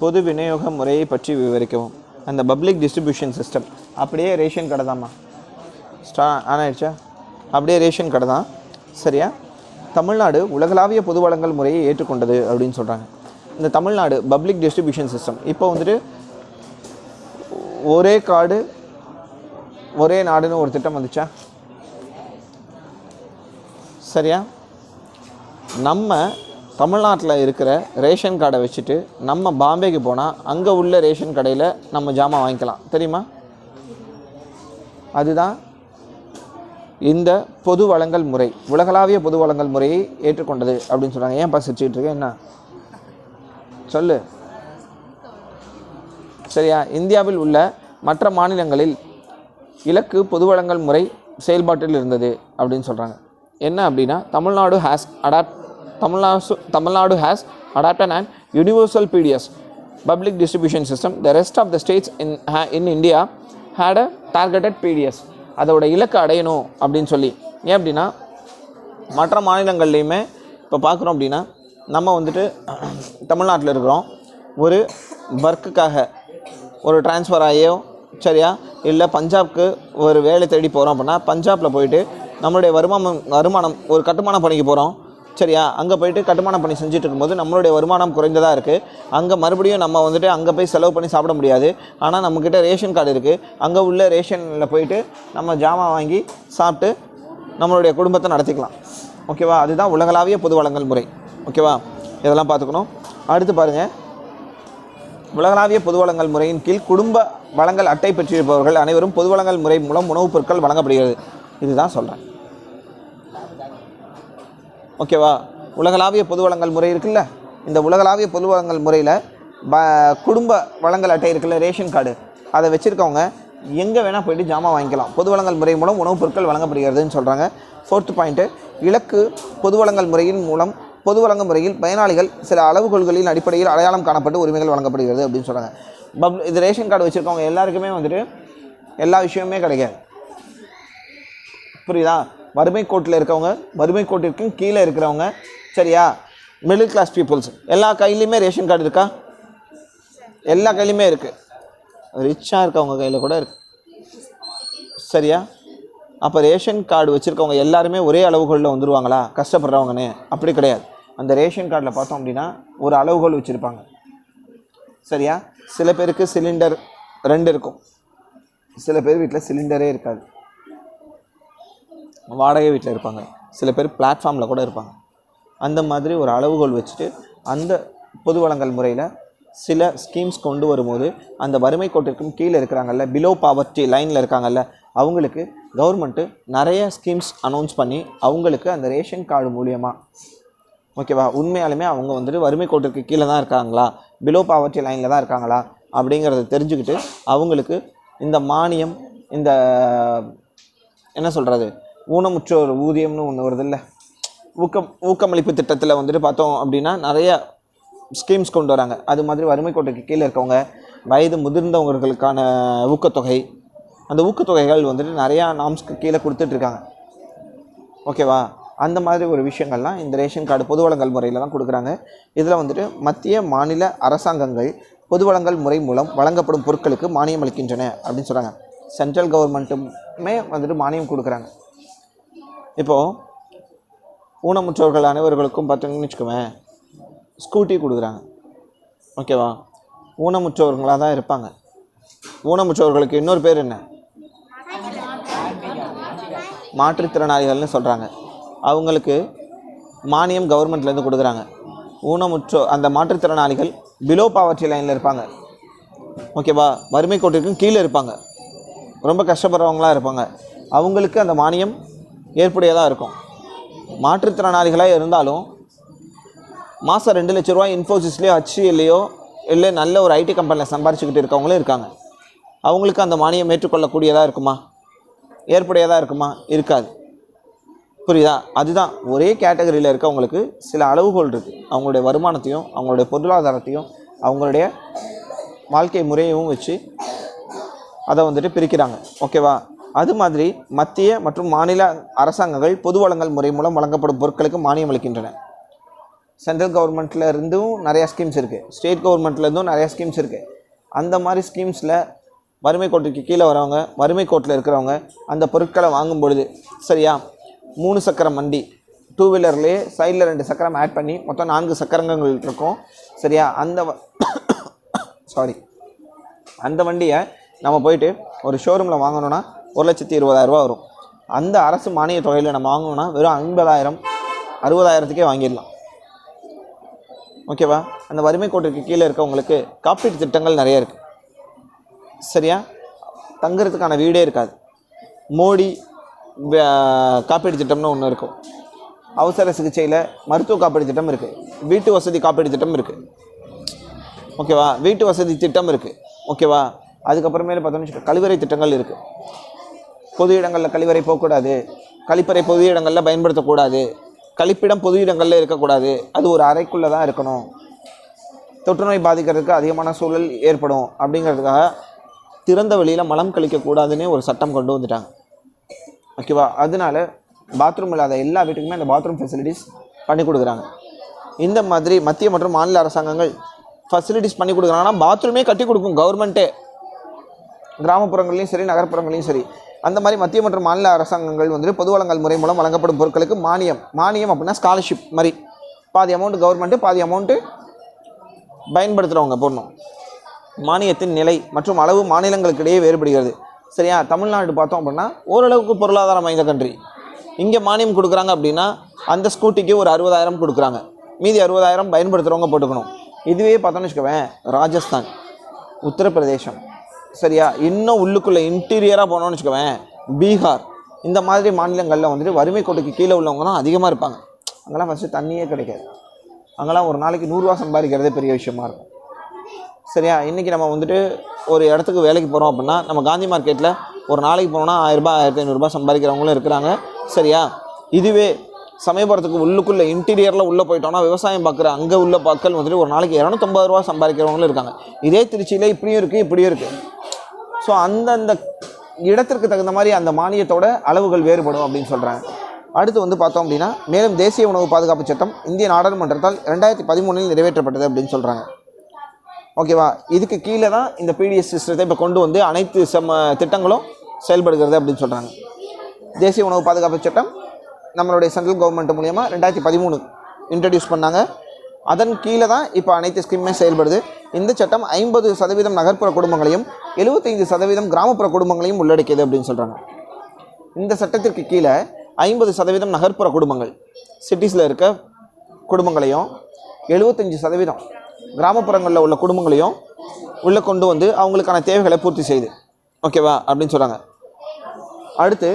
பொது விநியோக முறையை பற்றி விவரிக்கவும். அந்த பப்ளிக் டிஸ்ட்ரிபியூஷன் சிஸ்டம் அப்படியே ரேஷன் கடை தாம்மா ஸ்டா ஆன் ஆயிடுச்சா? அப்படியே ரேஷன் கடை தான். சரியா? தமிழ்நாடு உலகளாவிய பொது வழங்கல் முறையை ஏற்றுக்கொண்டது அப்படின்னு சொல்கிறாங்க இந்த தமிழ்நாடு பப்ளிக் டிஸ்ட்ரிபியூஷன் சிஸ்டம் இப்போ வந்துட்டு ஒரே கார்டு ஒரே நாடுன்னு ஒரு திட்டம் வந்துச்சா? சரியா? நம்ம தமிழ்நாட்டில் இருக்கிற ரேஷன் கார்டை வச்சுட்டு நம்ம பாம்பேக்கு போனால் அங்கே உள்ள ரேஷன் கடையில் நம்ம ஜாமான் வாங்கிக்கலாம். தெரியுமா? அதுதான் இந்த பொது வளங்கள் முறை. உலகளாவிய பொது வளங்கள் முறையை ஏற்றுக்கொண்டது அப்படின்னு சொல்கிறாங்க ஏன் சிரிச்சுட்டு இருக்கேன் என்ன? சொல்லு. சரியா? இந்தியாவில் உள்ள மற்ற மாநிலங்களில் இலக்கு பொது வளங்கள் முறை செயல்பாட்டில் இருந்தது அப்படின்னு சொல்கிறாங்க என்ன அப்படின்னா Tamil Nadu has adopt Tamil Nadu Tamil Nadu has adopted and universal PDS public distribution system the rest of the states in in India had a targeted PDS அதோட இலக்கை அடையணும் அப்படின்னு சொல்லி. ஏன் அப்படின்னா மற்ற மாநிலங்கள்லேயுமே இப்போ பார்க்குறோம் அப்படின்னா நம்ம வந்துட்டு தமிழ்நாட்டில் இருக்கிறோம். ஒரு ஒர்க்குக்காக ஒரு ட்ரான்ஸ்ஃபர் ஆகியோ சரியா? இல்லை பஞ்சாப்க்கு ஒரு வேலை தேடி போகிறோம் அப்படின்னா பஞ்சாபில் போயிட்டு நம்மளுடைய வருமானம் வருமானம் ஒரு கட்டுமான பணிக்கு போகிறோம் சரியா? அங்கே போயிட்டு கட்டுமானம் பண்ணி செஞ்சுட்டு இருக்கும்போது நம்மளுடைய வருமானம் குறைந்ததாக இருக்குது அங்கே மறுபடியும் நம்ம வந்துட்டு அங்கே போய் செலவு பண்ணி சாப்பிட முடியாது. ஆனால் நம்மக்கிட்ட ரேஷன் கார்டு இருக்குது அங்கே உள்ள ரேஷனில் போயிட்டு நம்ம ஜாமான் வாங்கி சாப்பிட்டு நம்மளுடைய குடும்பத்தை நடத்திக்கலாம். ஓகேவா? அதுதான் உலகளாவிய பொது வழங்கல் முறை. ஓகேவா? இதெல்லாம் பார்த்துக்கணும். அடுத்து பாருங்கள் உலகளாவிய பொது வழங்கல் முறையின் கீழ் குடும்ப வழங்கல் அட்டை பெற்றிருப்பவர்கள் அனைவரும் பொது வழங்கல் முறை மூலம் உணவுப் பொருட்கள் வழங்கப்படுகிறது. இதுதான் சொல்கிறேன் ஓகேவா? உலகளாவிய பொது வளங்கள் முறை இருக்குல்ல? இந்த உலகளாவிய பொது வளங்கள் முறையில் ப குடும்ப வளங்கள் அட்டை இருக்குல்ல ரேஷன் கார்டு. அதை வச்சுருக்கவங்க எங்கே வேணால் போயிட்டு ஜாமான் வாங்கிக்கலாம். பொது வளங்கள் முறை மூலம் உணவுப் பொருட்கள் வழங்கப்படுகிறதுன்னு சொல்கிறாங்க ஃபோர்த்து பாயிண்ட்டு இலக்கு பொது வளங்கள் முறையின் மூலம் பொது வழங்கு முறையில் பயனாளிகள் சில அளவுகோல்களின் அடிப்படையில் அடையாளம் காணப்பட்டு உரிமைகள் வழங்கப்படுகிறது அப்படின்னு சொல்கிறாங்க பப் இது ரேஷன் கார்டு வச்சுருக்கவங்க எல்லாருக்குமே வந்துட்டு எல்லா விஷயமுமே கிடைக்காது. புரியுதா? வறுமை கோட்டில் இருக்கவங்க வறுமை கோட்டிற்கும் கீழே இருக்கிறவங்க சரியா? மிடில் கிளாஸ் பீப்புள்ஸ் எல்லா கையிலையுமே ரேஷன் கார்டு இருக்கா? எல்லா கையிலையுமே இருக்குது ரிச்சாக இருக்கவங்க கையில் கூட இருக்கு. சரியா? அப்போ ரேஷன் கார்டு வச்சுருக்கவங்க எல்லாருமே ஒரே அளவுகளில் வந்துருவாங்களா? கஷ்டப்படுறவங்கன்னு. அப்படி கிடையாது. அந்த ரேஷன் கார்டில் பார்த்தோம் அப்படின்னா ஒரு அளவுகோல் வச்சுருப்பாங்க. சரியா? சில பேருக்கு சிலிண்டர் ரெண்டு இருக்கும். சில பேர் வீட்டில் சிலிண்டரே இருக்காது. வாடகை வீட்டில் இருப்பாங்க. சில பேர் பிளாட்ஃபார்மில் கூட இருப்பாங்க. அந்த மாதிரி ஒரு அளவுகோல் வச்சுட்டு அந்த பொது வளங்கள் முறையில் சில ஸ்கீம்ஸ் கொண்டு வரும்போது அந்த வறுமை கோட்டிற்கும் கீழே இருக்கிறாங்கல்ல பிலோ பாவர்ட்டி லைனில் இருக்காங்கல்ல அவங்களுக்கு கவர்மெண்ட்டு நிறைய ஸ்கீம்ஸ் அனௌன்ஸ் பண்ணி அவங்களுக்கு அந்த ரேஷன் கார்டு மூலியமாக ஓகேவா உண்மையாலுமே அவங்க வந்துட்டு வறுமை கோட்டிற்கு கீழே தான் இருக்காங்களா? பிலோ பாவர்ட்டி லைனில் தான் இருக்காங்களா? அப்படிங்கிறத தெரிஞ்சுக்கிட்டு அவங்களுக்கு இந்த மானியம் இந்த என்ன சொல்கிறது ஊனமுற்றோர் ஊதியம்னு ஒன்று வருது இல்லை ஊக்கம் ஊக்கமளிப்பு திட்டத்தில் வந்துட்டு பார்த்தோம் அப்படின்னா நிறைய ஸ்கீம்ஸ் கொண்டு வராங்க. அது மாதிரி வறுமை கோட்டைக்கு கீழே இருக்கவங்க வயது முதிர்ந்தவங்களுக்கான ஊக்கத்தொகை அந்த ஊக்கத்தொகைகள் வந்துட்டு நிறையா நாம்ஸ்க்கு கீழே கொடுத்துட்ருக்காங்க ஓகேவா அந்த மாதிரி ஒரு விஷயங்கள்லாம் இந்த ரேஷன் கார்டு பொது வழங்கல் முறையில் தான் கொடுக்குறாங்க. இதில் வந்துட்டு மத்திய மாநில அரசாங்கங்கள் பொது வழங்கல் முறை மூலம் வழங்கப்படும் பொருட்களுக்கு மானியம் அளிக்கின்றன அப்படின்னு சொல்கிறாங்க சென்ட்ரல் கவர்மெண்ட்டுமே வந்துட்டு மானியம் கொடுக்குறாங்க. இப்போது ஊனமுற்றோர்கள் அனைவர்களுக்கும் பார்த்தீங்கன்னு வச்சுக்கோவேன் ஸ்கூட்டி கொடுக்குறாங்க. ஓகேவா ஊனமுற்றவர்களாக தான் இருப்பாங்க. ஊனமுற்றவர்களுக்கு இன்னொரு பேர் என்ன? மாற்றுத்திறனாளிகள்னு சொல்கிறாங்க அவங்களுக்கு மானியம் கவர்மெண்ட்லேருந்து கொடுக்குறாங்க. ஊனமுற்றோ அந்த மாற்றுத்திறனாளிகள் பிலோ பாவர்ட்டி லைனில் இருப்பாங்க. ஓகேவா வறுமை கோட்டிற்கும் கீழே இருப்பாங்க. ரொம்ப கஷ்டப்படுறவங்களா இருப்பாங்க. அவங்களுக்கு அந்த மானியம் ஏற்புடையதாக இருக்கும். மாற்றுத்திறனாளிகளாக இருந்தாலும் மாதம் ரெண்டு லட்ச ரூபாய் இன்ஃபோசிஸ்லேயோ ஹச்சிஎல்லையோ இல்லை நல்ல ஒரு ஐடி கம்பெனியில் சம்பாரிச்சுக்கிட்டு இருக்கவங்களும் இருக்காங்க. அவங்களுக்கு அந்த மானியம் ஏற்றுக்கொள்ளக்கூடியதாக இருக்குமா? ஏற்புடையதாக இருக்குமா? இருக்காது. புரியுதா? அதுதான் ஒரே கேட்டகரியில் இருக்கவங்களுக்கு சில அளவுகோல் இருக்குது அவங்களுடைய வருமானத்தையும் அவங்களுடைய பொருளாதாரத்தையும் அவங்களுடைய வாழ்க்கை முறையவும் வச்சு அதை வந்துட்டு பிரிக்கிறாங்க. ஓகேவா? அது மாதிரி மத்திய மற்றும் மாநில அரசாங்கங்கள் பொது வளங்கள் முறை மூலம் வழங்கப்படும் பொருட்களுக்கு மானியம் அளிக்கின்றன. சென்ட்ரல் கவர்மெண்ட்டில் இருந்தும் நிறையா ஸ்கீம்ஸ் இருக்குது ஸ்டேட் கவர்மெண்ட்லேருந்தும் நிறையா ஸ்கீம்ஸ் இருக்குது அந்த மாதிரி ஸ்கீம்ஸில் வறுமை கோட்டுக்கு கீழே வரவங்க வறுமை கோட்டில் இருக்கிறவங்க அந்த பொருட்களை வாங்கும் பொழுது சரியா மூணு சக்கரம் வண்டி டூ வீலர்லேயே சைடில் ரெண்டு சக்கரம் ஆட் பண்ணி மொத்தம் நான்கு சக்கரங்கள் இருக்கும். சரியா அந்த சாரி அந்த வண்டியை நம்ம போயிட்டு ஒரு ஷோரூமில் வாங்கணும்னா ஒரு லட்சத்தி இருபதாயிரரூபா வரும். அந்த அரசு மானிய தொகையில் நம்ம வாங்கணும்னா வெறும் ஐம்பதாயிரம் அறுபதாயிரத்துக்கே வாங்கிடலாம். ஓகேவா? அந்த வறுமை கோட்டிற்கு கீழே இருக்கவங்களுக்கு காப்பீட்டு திட்டங்கள் நிறைய இருக்குது சரியா? தங்குறதுக்கான வீடே இருக்காது. மோடி காப்பீடு திட்டம்னு ஒன்று இருக்கும். அவசர சிகிச்சையில் மருத்துவ காப்பீடு திட்டம் இருக்குது வீட்டு வசதி காப்பீடு திட்டம் இருக்குது ஓகேவா? வீட்டு வசதி திட்டம் இருக்குது ஓகேவா? அதுக்கப்புறமேல பார்த்தோம்னு வச்சுக்கோ, கழிவறை திட்டங்கள் இருக்குது பொது இடங்களில் கழிவறை போகக்கூடாது. கழிப்பறை பொது இடங்களில் பயன்படுத்தக்கூடாது. கழிப்பிடம் பொது இடங்களில் இருக்கக்கூடாது. அது ஒரு அறைக்குள்ளே தான் இருக்கணும். தொற்றுநோய் பாதிக்கிறதுக்கு அதிகமான சூழல் ஏற்படும். அப்படிங்கிறதுக்காக திறந்த வெளியில் மலம் கழிக்கக்கூடாதுன்னே ஒரு சட்டம் கொண்டு வந்துட்டாங்க. ஓகேவா அதனால பாத்ரூம் இல்லாத எல்லா வீட்டுக்குமே அந்த பாத்ரூம் ஃபெசிலிட்டிஸ் பண்ணி கொடுக்குறாங்க. இந்த மாதிரி மத்திய மற்றும் மாநில அரசாங்கங்கள் ஃபெசிலிட்டிஸ் பண்ணி கொடுக்குறாங்கன்னா பாத்ரூமே கட்டி கொடுக்கும் கவர்மெண்ட்டே கிராமப்புறங்கள்லையும் சரி நகர்ப்புறங்களையும் சரி. அந்த மாதிரி மத்திய மற்றும் மாநில அரசாங்கங்கள் வந்துட்டு பொது வழங்கல் முறை மூலம் வழங்கப்படும் பொருட்களுக்கு மானியம். மானியம் அப்படின்னா ஸ்காலர்ஷிப் மாதிரி. பாதி அமௌண்ட்டு கவர்மெண்ட்டு பாதி அமௌண்ட்டு பயன்படுத்துகிறவங்க போடணும். மானியத்தின் நிலை மற்றும் அளவு மாநிலங்களுக்கு இடையே வேறுபடுகிறது. சரியா? தமிழ்நாடு பார்த்தோம் அப்படின்னா ஓரளவுக்கு பொருளாதாரம் வாய்ந்த கண்ட்ரி இங்கே மானியம் கொடுக்குறாங்க அப்படின்னா அந்த ஸ்கூட்டிக்கு ஒரு அறுபதாயிரம் கொடுக்குறாங்க. மீதி அறுபதாயிரம் பயன்படுத்துகிறவங்க போட்டுக்கணும். இதுவே பார்த்தோன்னு வச்சுக்கோவேன் ராஜஸ்தான் உத்தரப்பிரதேசம். சரியா? இன்னும் உள்ளுக்குள்ளே இன்டீரியராக போனோம்னு வச்சுக்கோவேன். பீகார். இந்த மாதிரி மாநிலங்களில் வந்துட்டு வறுமை கோட்டுக்கு கீழே உள்ளவங்க தான் அதிகமாக இருப்பாங்க. அங்கெல்லாம் ஃபஸ்ட்டு தண்ணியே கிடைக்காது. அங்கெல்லாம் ஒரு நாளைக்கு நூறுரூவா சம்பாதிக்கிறதே பெரிய விஷயமா இருக்கும். சரியா? இன்றைக்கி நம்ம வந்துட்டு ஒரு இடத்துக்கு வேலைக்கு போகிறோம் அப்படின்னா நம்ம காந்தி மார்க்கெட்டில் ஒரு நாளைக்கு போனோம்னா ஆயிரரூபா ஆயிரத்தி ஐநூறுரூபா சம்பாதிக்கிறவங்களும் இருக்கிறாங்க. சரியா? இதுவே சமயபுரத்துக்கு உள்ளுக்குள்ளே இன்டீரியரில் உள்ளே போயிட்டோம்னா விவசாயம் பார்க்குற அங்கே உள்ள மக்கள் வந்துட்டு ஒரு நாளைக்கு இரநூத்தம்பது ரூபா சம்பாதிக்கிறவங்களும் இருக்காங்க. இதே திருச்சியில் இப்படியும் இருக்குது இப்படியும் இருக்குது ஸோ அந்தந்த இடத்திற்கு தகுந்த மாதிரி அந்த மானியத்தோட அளவுகள் வேறுபடும் அப்படின்னு சொல்கிறாங்க அடுத்து வந்து பார்த்தோம் அப்படின்னா மேலும் தேசிய உணவு பாதுகாப்பு சட்டம் இந்திய நாடாளுமன்றத்தால் ரெண்டாயிரத்தி பதிமூணில் நிறைவேற்றப்பட்டது அப்படின்னு சொல்கிறாங்க ஓகேவா இதுக்கு கீழே தான் இந்த பிடிஎஸ் சிஸ்டத்தை இப்போ கொண்டு வந்து அனைத்து செம்ம திட்டங்களும் செயல்படுகிறது அப்படின்னு சொல்கிறாங்க தேசிய உணவு பாதுகாப்பு சட்டம் நம்மளுடைய சென்ட்ரல் கவர்மெண்ட் மூலயமா ரெண்டாயிரத்தி பதிமூணு இன்ட்ரடியூஸ் பண்ணாங்க. அதன் கீழே தான் இப்போ அனைத்து ஸ்கீமுமே செயல்படுது. இந்த சட்டம் ஐம்பது சதவீதம் நகர்ப்புற குடும்பங்களையும் எழுபத்தைந்து சதவீதம் கிராமப்புற குடும்பங்களையும் உள்ளடக்கியது அப்படின்னு சொல்கிறாங்க இந்த சட்டத்திற்கு கீழே ஐம்பது சதவீதம் நகர்ப்புற குடும்பங்கள் சிட்டிஸில் இருக்க குடும்பங்களையும் எழுபத்தஞ்சி சதவீதம் கிராமப்புறங்களில் உள்ள குடும்பங்களையும் உள்ளே கொண்டு வந்து அவங்களுக்கான தேவைகளை பூர்த்தி செய்யுது ஓகேவா? அப்படின்னு சொல்கிறாங்க அடுத்து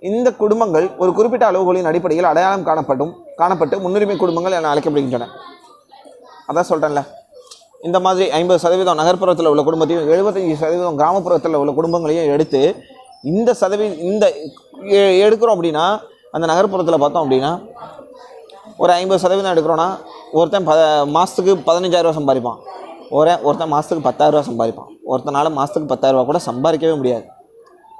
இந்த குடும்பங்கள் ஒரு குறிப்பிட்ட அளவுகளின் அடிப்படையில் அடையாளம் காணப்படும் காணப்பட்டு முன்னுரிமை குடும்பங்கள் என அழைக்கப்படுகின்றன. அதான் சொல்கிறேன்ல இந்த மாதிரி ஐம்பது சதவீதம் நகர்ப்புறத்தில் உள்ள குடும்பத்தையும் எழுபத்தஞ்சி சதவீதம் கிராமப்புறத்தில் உள்ள குடும்பங்களையும் எடுத்து இந்த சதவீத இந்த எ- எடுக்கிறோம் அப்படின்னா அந்த நகர்ப்புறத்தில் பார்த்தோம் அப்படின்னா ஒரு ஐம்பது சதவீதம் எடுக்கிறோன்னா ஒருத்தன் ப மாதத்துக்கு பதினஞ்சாயிரரூவா சம்பாதிப்பான். ஒரே ஒருத்தன் மாதத்துக்கு பத்தாயிரரூவா சம்பாதிப்பான். ஒருத்தனால மாதத்துக்கு பத்தாயிரரூவா கூட சம்பாதிக்கவே முடியாது.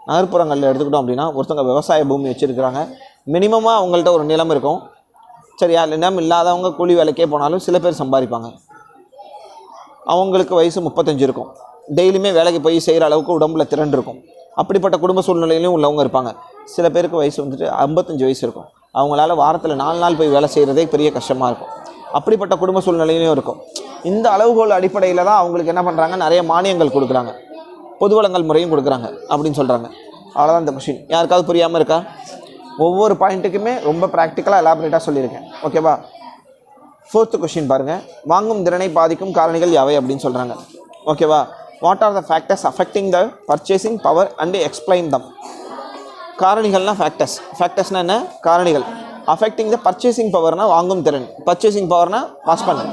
நகர்ப்புறங்களில் எடுத்துக்கிட்டோம் அப்படின்னா ஒருத்தவங்க விவசாய பூமி வச்சுருக்கிறாங்க. மினிமமாக அவங்கள்ட்ட ஒரு நிலம் இருக்கும். சரியா நிலம் இல்லாதவங்க கூலி வேலைக்கே போனாலும் சில பேர் சம்பாதிப்பாங்க. அவங்களுக்கு வயசு முப்பத்தஞ்சு இருக்கும். டெய்லியுமே வேலைக்கு போய் செய்கிற அளவுக்கு உடம்புல திறன் இருக்கும். அப்படிப்பட்ட குடும்ப சூழ்நிலையிலும் உள்ளவங்க இருப்பாங்க. சில பேருக்கு வயசு வந்துட்டு ஐம்பத்தஞ்சு வயசு இருக்கும். அவங்களால வாரத்தில் நாலு நாள் போய் வேலை செய்கிறதே பெரிய கஷ்டமாக இருக்கும். அப்படிப்பட்ட குடும்ப சூழ்நிலையிலும் இருக்கும். இந்த அளவுகோல் அடிப்படையில் தான் அவங்களுக்கு என்ன பண்ணுறாங்க நிறைய மானியங்கள் கொடுக்குறாங்க. பொது வளங்கள் முறையும் கொடுக்குறாங்க அப்படின்னு சொல்கிறாங்க அவ்வளோதான் இந்த கொஷின் யாருக்காவது புரியாமல் இருக்கா? ஒவ்வொரு பாயிண்ட்டுக்குமே ரொம்ப ப்ராக்டிக்கலாக எலாபரேட்டாக சொல்லியிருக்கேன். ஓகேவா ஃபோர்த்து கொஷின் பாருங்கள் வாங்கும் திறனை பாதிக்கும் காரணிகள் யாவை அப்படின்னு சொல்கிறாங்க ஓகேவா what are the factors affecting the purchasing power and explain them காரணிகள்னால் factors ஃபேக்டர்ஸ்னால் என்ன? காரணிகள். அஃபெக்டிங் த பர்ச்சேசிங் பவர்னால் வாங்கும் திறன். பர்ச்சேசிங் பவர்னா பாஸ் பண்ணு.